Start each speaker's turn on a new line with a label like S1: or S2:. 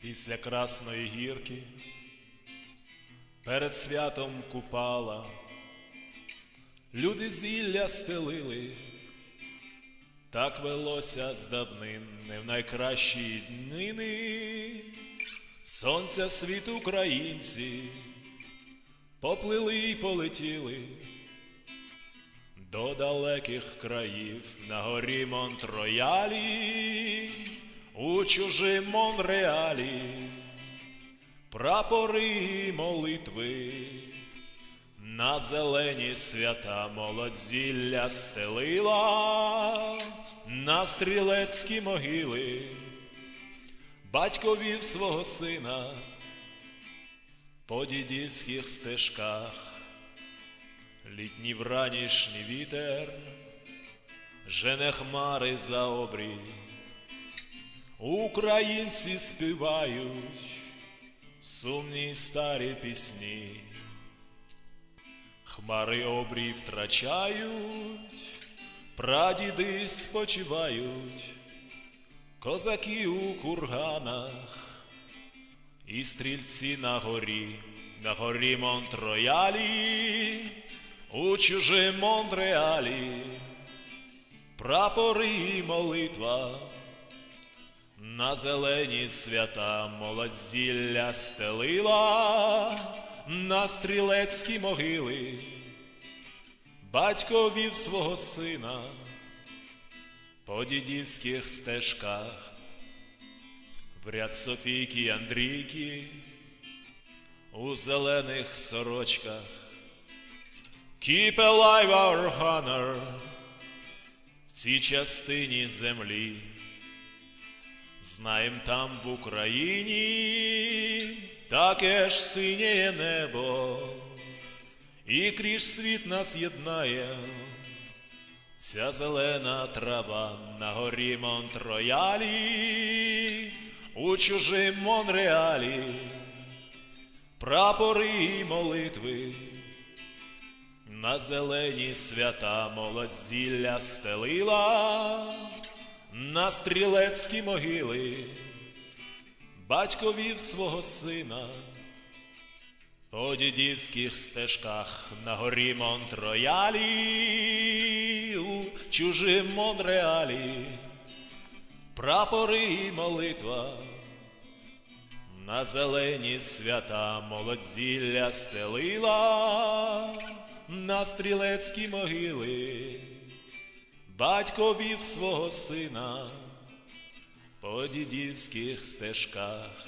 S1: після Красної гірки, перед святом купала, люди зілля стелили, так велося з давнин, не в найкращі днини, сонця світ українці, поплили й полетіли до далеких країв на горі Монтроялі, у чужим Монреалі, прапори і молитви, на зелені свята молодзілля стелила, на стрілецькі могили, батько вів свого сина по дідівських стежках. Літній вранішній вітер жене хмари за обрій. Українці співають сумні старі пісні. Хмари обрій втрачають, прадіди спочивають, козаки у курганах і стрільці на горі, на горі Монтроялі, у чужим Монреалі, прапори і молитва, на зелені свята молодзілля стелила, на стрілецькі могили, батько вів свого сина по дідівських стежках в ряд Софійки й Андрійки у зелених сорочках. Keep alive our honor в цій частині землі. Знаєм там в Україні таке ж синє небо, і крізь світ нас єднає. Ця зелена трава на горі Монтроялі, у чужим Монреалі, прапори і молитви, на зелені свята молодзілля стелила, на стрілецькі могили, батько вів свого сина. По дідівських стежках на горі Монтроялі, у чужим Монреалі, прапори і молитва, на зелені свята молодзілля стелила, на стрілецькі могили, батько вів свого сина по дідівських стежках.